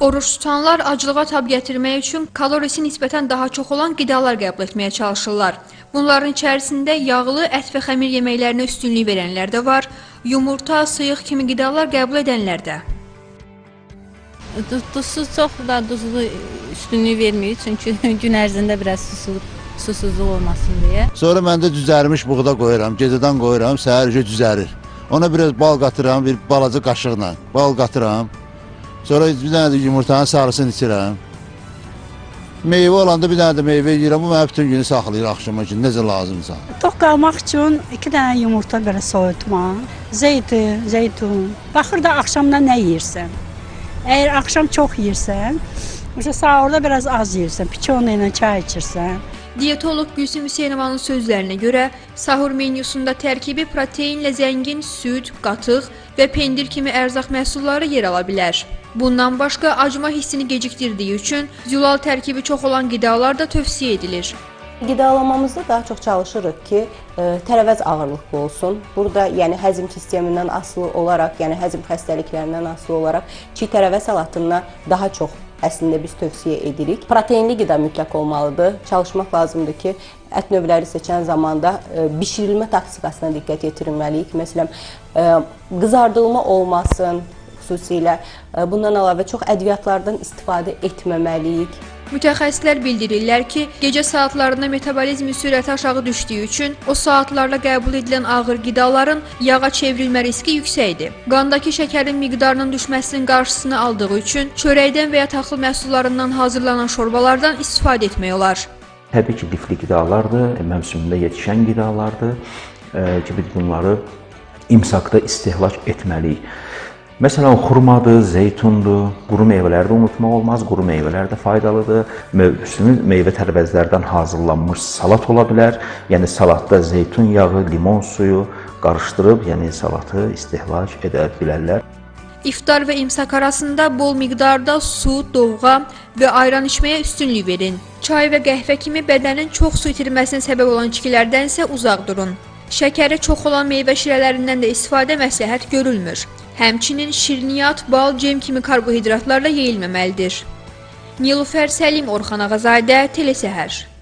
Oruç tutanlar acılığa tab gətirmək üçün kalorisi nisbətən daha çox olan qidalar qəbul etməyə çalışırlar. Bunların içərisində yağlı, ət və xəmir yeməklərinə üstünlük verənlər də var, yumurta, sıyıq kimi qidalar qəbul edənlər də. Duz, duzsuz çox da duzlu üstünlüyü vermir çünki gün ərzində biraz susuz, susuzluq olmasın deyə. Sonra mən də düzərmiş buğda qoyuram, gecədən qoyuram, səhər üzə düzərir. Ona biraz bal qatıram, bir balaca qaşıqla bal qatıram. Sonra bir dənə də yumurtanın sarısını içirəm. Meyvə olanda bir dənə də meyvə yeyirəm, bu mənə bütün günü saxlayır axşama kimi, necə lazımsa. Tox qalmaq üçün 2 dənə yumurta belə soyutma, zeytin, zeytun. Baxır da axşamdan nə yeyirsən. Əgər axşam çox yeyirsən, mesela sahurda biraz az yeyirsən, piçona ilə çay içirsən. Diyetoloq Gülsüm Hüseynovanın sözlərinə görə, sahur menyusunda tərkibi proteinlə zəngin süd, qatıq və pendir kimi ərzaq məhsulları yer ala bilər. Bundan başqa acma hissini gecikdirdiyi üçün zülal tərkibi çox olan qidalar da tövsiyə edilir. Qidalamamızda daha çox çalışırıq ki, e, tərəvəz ağırlıqlı olsun. Burada yəni həzm sistemindən asılı olaraq, yəni həzm xəstəliklərindən asılı olaraq çiğ tərəvəz salatından daha çox əslində biz tövsiyə edirik. Proteinli qida mütləq olmalıdır. Çalışmaq lazımdır ki, ət növləri seçən zamanda e, bişirilmə taktikasına diqqət yetirməliyik. Məsələn, e, qızardılma olmasın xüsusilə. E, Bundan əlavə çox ədviyyatlardan istifadə etməməliyik. Mütəxəssislər bildirirlər ki, gecə saatlarında metabolizmin sürəti aşağı düşdüyü üçün o saatlarla qəbul edilən ağır qidaların yağa çevrilmə riski yüksəkdir. Qandakı şəkərin miqdarının düşməsinin qarşısını aldığı üçün çörəkdən və ya taxıl məhsullarından hazırlanan şorbalardan istifadə etmək olar. Təbii ki, lifli qidalardır, mövsümündə yetişən qidalardır e, ki, biz bunları imsakda istehlak etməliyik. Məsələn, xurmadır, zeytundur, quru meyvələri də unutmaq olmaz. Quru meyvələr də faydalıdır. Mövsümi meyvə tərəvəzlərdən hazırlanmış salat ola bilər. Yəni salatda zeytun yağı, limon suyu qarışdırıb, yəni salatı istehlak edə bilərlər. İftar və imsak arasında bol miqdarda su, dovğa və ayran içməyə üstünlük verin. Çay və qəhvə kimi bədənin çox su itirməsinə səbəb olan içkilərdən isə uzaq durun. Şəkəri çox olan meyvə şirələrindən də istifadə məsləhət görülmür. Həmçinin şirniyyat, bal, cem kimi karbohidratlarla yeyilməməlidir. Nilufər Səlim Orxan Ağazadə, Telesəhər